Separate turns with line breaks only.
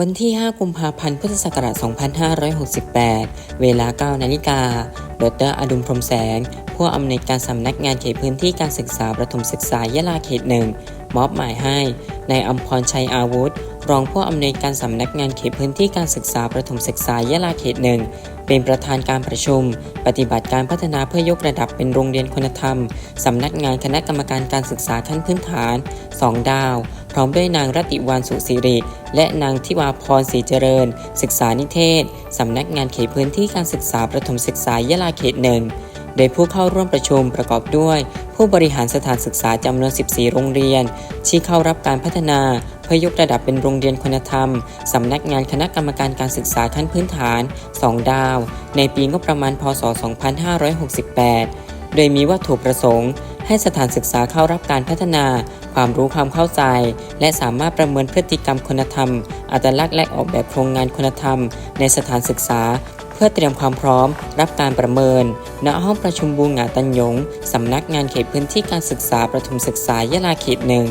วันที่ 5 กุมภาพันธ์ พุทธศักราช 2568 เวลา 9 นาฬิกา ดรอดุลพรมแสง ผู้อำนวยการสำนักงานเขตพื้นที่การศึกษาประถมศึกษายะลาเขตหนึ่งมอบหมายให้ในายอัมพรชัยอาวุธ รองผู้อำนวยการสำนักงานเขตพื้นที่การศึกษาประถมศึกษายะลาเขตหนึ่งเป็นประธานการประชุม ปฏิบัติการพัฒนาเพื่อยกระดับเป็นโรงเรียนคุณธรรม สำนักงานคณะกรรมการการศึกษาขั้นพื้นฐาน 2 ดาว พร้อมด้วยนางรัติวานสุสิริ และนางทิวาพรศรีเจริญ ศึกษานิเทศ สำนักงานเขตพื้นที่การศึกษาประถมศึกษายะลาเขตหนึ่งโดยผู้เข้าร่วมประชุมประกอบด้วย ผู้บริหารสถานศึกษาจำนวน 14 โรงเรียน ที่เข้ารับการพัฒนาเพื่อยกระดับเป็นโรงเรียนคุณธรรม สำนักงานคณะกรรมการการศึกษาขั้นพื้นฐาน 2 ดาว ในปีงบประมาณพศ 2568 โดยมีวัตถุประสงค์ ให้สถานศึกษาเข้ารับการพัฒนา ความรู้ความเข้าใจ และสามารถประเมินพฤติกรรมคุณธรรม อัตลักษณ์และออกแบบโครงงานคุณธรรม ในสถานศึกษา เพื่อเตรียมความพร้อม รับการประเมิน ณห้องประชุมบูงาตันยง สำนักงานเขตพื้นที่การศึกษาประถมศึกษายะลาเขตหนึ่ง